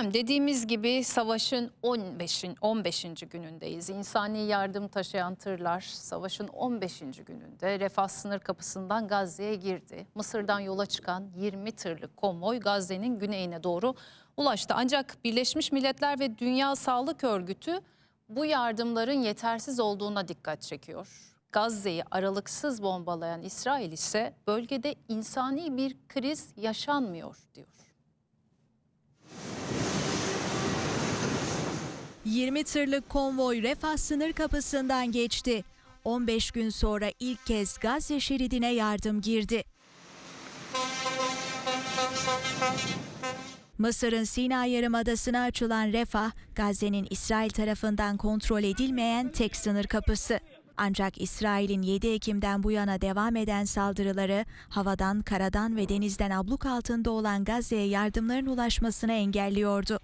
Efendim dediğimiz gibi savaşın 15. 15. günündeyiz. İnsani yardım taşıyan tırlar savaşın 15. gününde Refah sınır kapısından Gazze'ye girdi. Mısır'dan yola çıkan 20 tırlık konvoy Gazze'nin güneyine doğru ulaştı. Ancak Birleşmiş Milletler ve Dünya Sağlık Örgütü bu yardımların yetersiz olduğuna dikkat çekiyor. Gazze'yi aralıksız bombalayan İsrail ise bölgede insani bir kriz yaşanmıyor diyor. 20 tırlık konvoy Refah sınır kapısından geçti. 15 gün sonra ilk kez Gazze şeridine yardım girdi. Mısır'ın Sina Yarımadası'na açılan Refah, Gazze'nin İsrail tarafından kontrol edilmeyen tek sınır kapısı. Ancak İsrail'in 7 Ekim'den bu yana devam eden saldırıları havadan, karadan ve denizden abluk altında olan Gazze'ye yardımların ulaşmasını engelliyordu.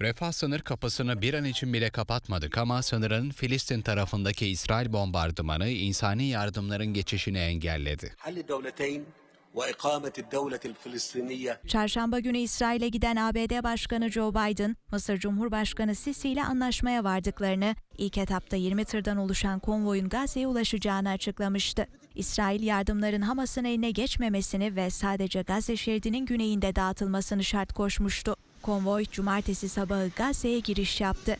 Refah sınır kapısını bir an için bile kapatmadık ama sınırın Filistin tarafındaki İsrail bombardımanı insani yardımların geçişini engelledi. Çarşamba günü İsrail'e giden ABD Başkanı Joe Biden, Mısır Cumhurbaşkanı Sisi ile anlaşmaya vardıklarını, ilk etapta 20 tırdan oluşan konvoyun Gazze'ye ulaşacağını açıklamıştı. İsrail yardımların Hamas'ın eline geçmemesini ve sadece Gazze şeridinin güneyinde dağıtılmasını şart koşmuştu. Konvoy cumartesi sabahı Gazze'ye giriş yaptı.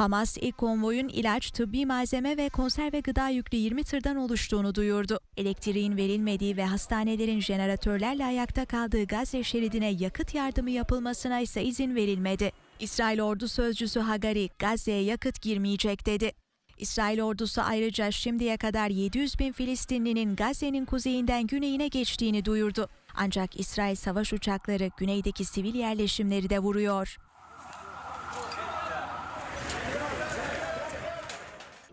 Hamas ilk konvoyun ilaç, tıbbi malzeme ve konserve gıda yüklü 20 tırdan oluştuğunu duyurdu. Elektriğin verilmediği ve hastanelerin jeneratörlerle ayakta kaldığı Gazze şeridine yakıt yardımı yapılmasına ise izin verilmedi. İsrail ordu sözcüsü Hagari, Gazze'ye yakıt girmeyecek dedi. İsrail ordusu ayrıca şimdiye kadar 700 bin Filistinlinin Gazze'nin kuzeyinden güneyine geçtiğini duyurdu. Ancak İsrail savaş uçakları güneydeki sivil yerleşimleri de vuruyor.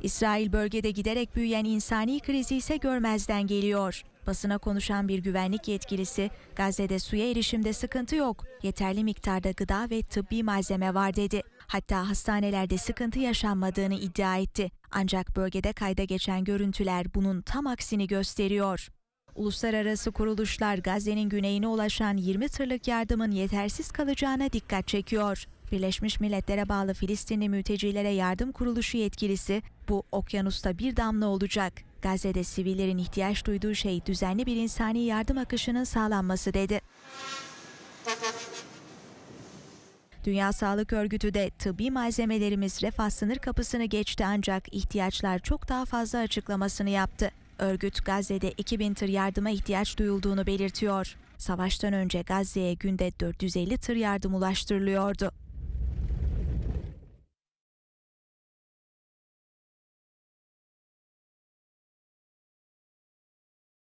İsrail bölgede giderek büyüyen insani krizi ise görmezden geliyor. Basına konuşan bir güvenlik yetkilisi, Gazze'de suya erişimde sıkıntı yok, yeterli miktarda gıda ve tıbbi malzeme var dedi. Hatta hastanelerde sıkıntı yaşanmadığını iddia etti. Ancak bölgede kayda geçen görüntüler bunun tam aksini gösteriyor. Uluslararası kuruluşlar Gazze'nin güneyine ulaşan 20 tırlık yardımın yetersiz kalacağına dikkat çekiyor. Birleşmiş Milletler'e bağlı Filistinli mültecilere yardım kuruluşu yetkilisi bu okyanusta bir damla olacak. Gazze'de sivillerin ihtiyaç duyduğu şey düzenli bir insani yardım akışının sağlanması dedi. Dünya Sağlık Örgütü de tıbbi malzemelerimiz refah sınır kapısını geçti ancak ihtiyaçlar çok daha fazla açıklamasını yaptı. Örgüt Gazze'de 2000 tır yardıma ihtiyaç duyulduğunu belirtiyor. Savaştan önce Gazze'ye günde 450 tır yardım ulaştırılıyordu.